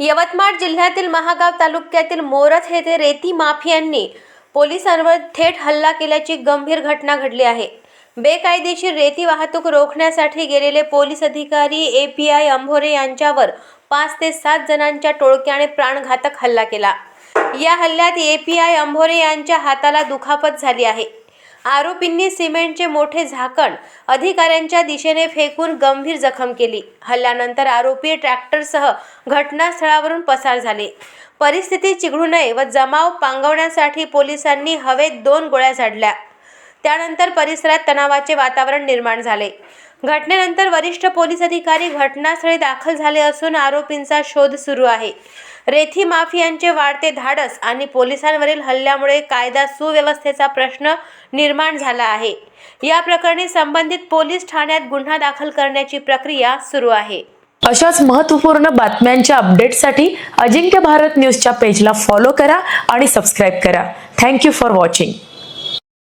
यवतमाळ जिल्ह्यातील महागाव तालुक्यातील मोरथ येथे रेती माफियांनी पोलिसांवर थेट हल्ला केल्याची गंभीर घटना घडली आहे. बेकायदेशीर रेती वाहतूक रोखण्यासाठी गेलेले पोलीस अधिकारी ए पी आय अंभोरे यांच्यावर पाच ते सात जणांच्या टोळक्याने प्राणघातक हल्ला केला. या हल्ल्यात ए पी आय अंभोरे यांच्या हाताला दुखापत झाली आहे. आरोपींनी सिमेंटचे मोठे झाकण अधिकाऱ्यांच्या दिशेने फेकून गंभीर जखम केली. हल्ल्यानंतर आरोपी ट्रॅक्टरसह घटनास्थळावरून पसार झाले. परिस्थिती चिघळू नये व जमाव पांगवण्यासाठी पोलिसांनी हवेत दोन गोळ्या झाडल्या. त्यानंतर परिसरात तणावाचे वातावरण निर्माण झाले. घटनेनंतर वरिष्ठ पोलीस अधिकारी घटनास्थळी दाखल झाले असून आरोपींचा शोध सुरू आहे. रेथी माफियांचे वाढते धाडस आणि पोलिसांवरील हल्ल्यामुळे कायदा सुव्यवस्थेचा प्रश्न निर्माण झाला आहे. या प्रकरणी संबंधित पोलीस ठाण्यात गुन्हा दाखल करण्याची प्रक्रिया सुरू आहे. अशाच महत्त्वपूर्ण बातम्यांच्या अपडेटसाठी अजिंक्य भारत न्यूजच्या पेजला फॉलो करा आणि सबस्क्राईब करा. Thank you for watching.